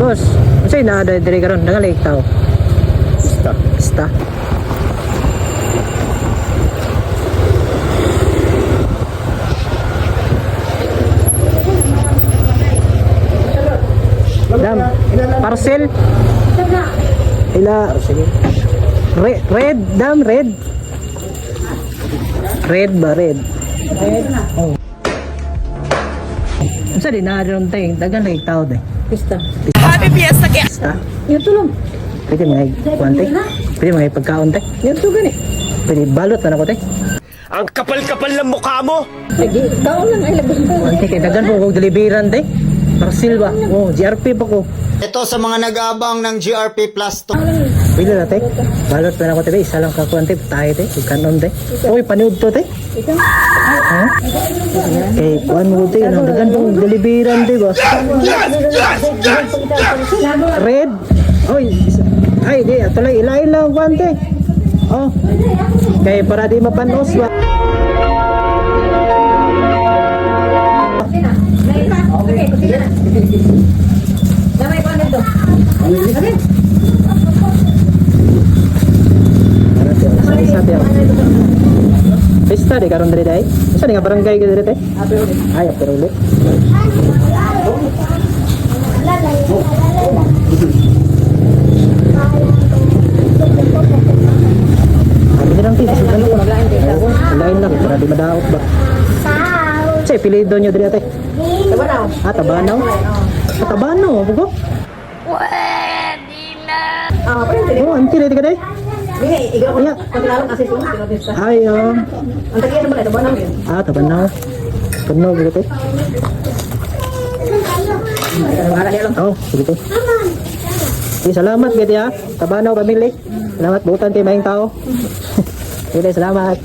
Boss, kasi na dire karon nangalay tao. Basta. Basta. Dam, parcel. Ila red, red, dam, red. Red ba, red? Red? Oh. Sa di na rin tayo, dagan na tao de. Pista. Happy Fiesta Guest! Pista? Yung tulong. Pwede mga kuwante. Pwede mga pagkaon tay. Yung tugan eh. Pwede balot na ako tay. Ang kapal-kapal ng mukha mo! Sige, taon lang ay labas ko. Kuwante kay dagan po kong deliveran tay. Marcel ba? Oh, GRP pa ko. Ito sa mga nag-aabang ng GRP Plus 2. Bilo na, te. Balot na ako, te. Isa lang kakuan, te. Tayo, te. Kanon, te. Uy, paniod to, te. Ha? Eh, kuan mo, te. Ang dagan pong deliberan, te. Yes! Yes! Yes! Red. Uy, ay, di. Ito lang, ilain lang, kuan, te. Oh. Kaya para di mapanos ba? Pesta di karon diri dai. Sa nga barangay ka diri te? Ay, pero ulit. Ano lang tito? Ano ko maglain dito? Maglain lang di madaot ba. Sa pilido nyo diri ate. Tabanaw. Ah, tabanaw. Ah, tabanaw, bugo. Ah, pa yun. Oh, anti ready ka dai? Iya. Ay, oh. Tagiyan naman, tabanaw yun. Ah, tabanaw. Niya lang. Oh, te. Sige, salamat gati ha. Tabanaw pamili. Salamat butan kay maing tao. Sige, salamat.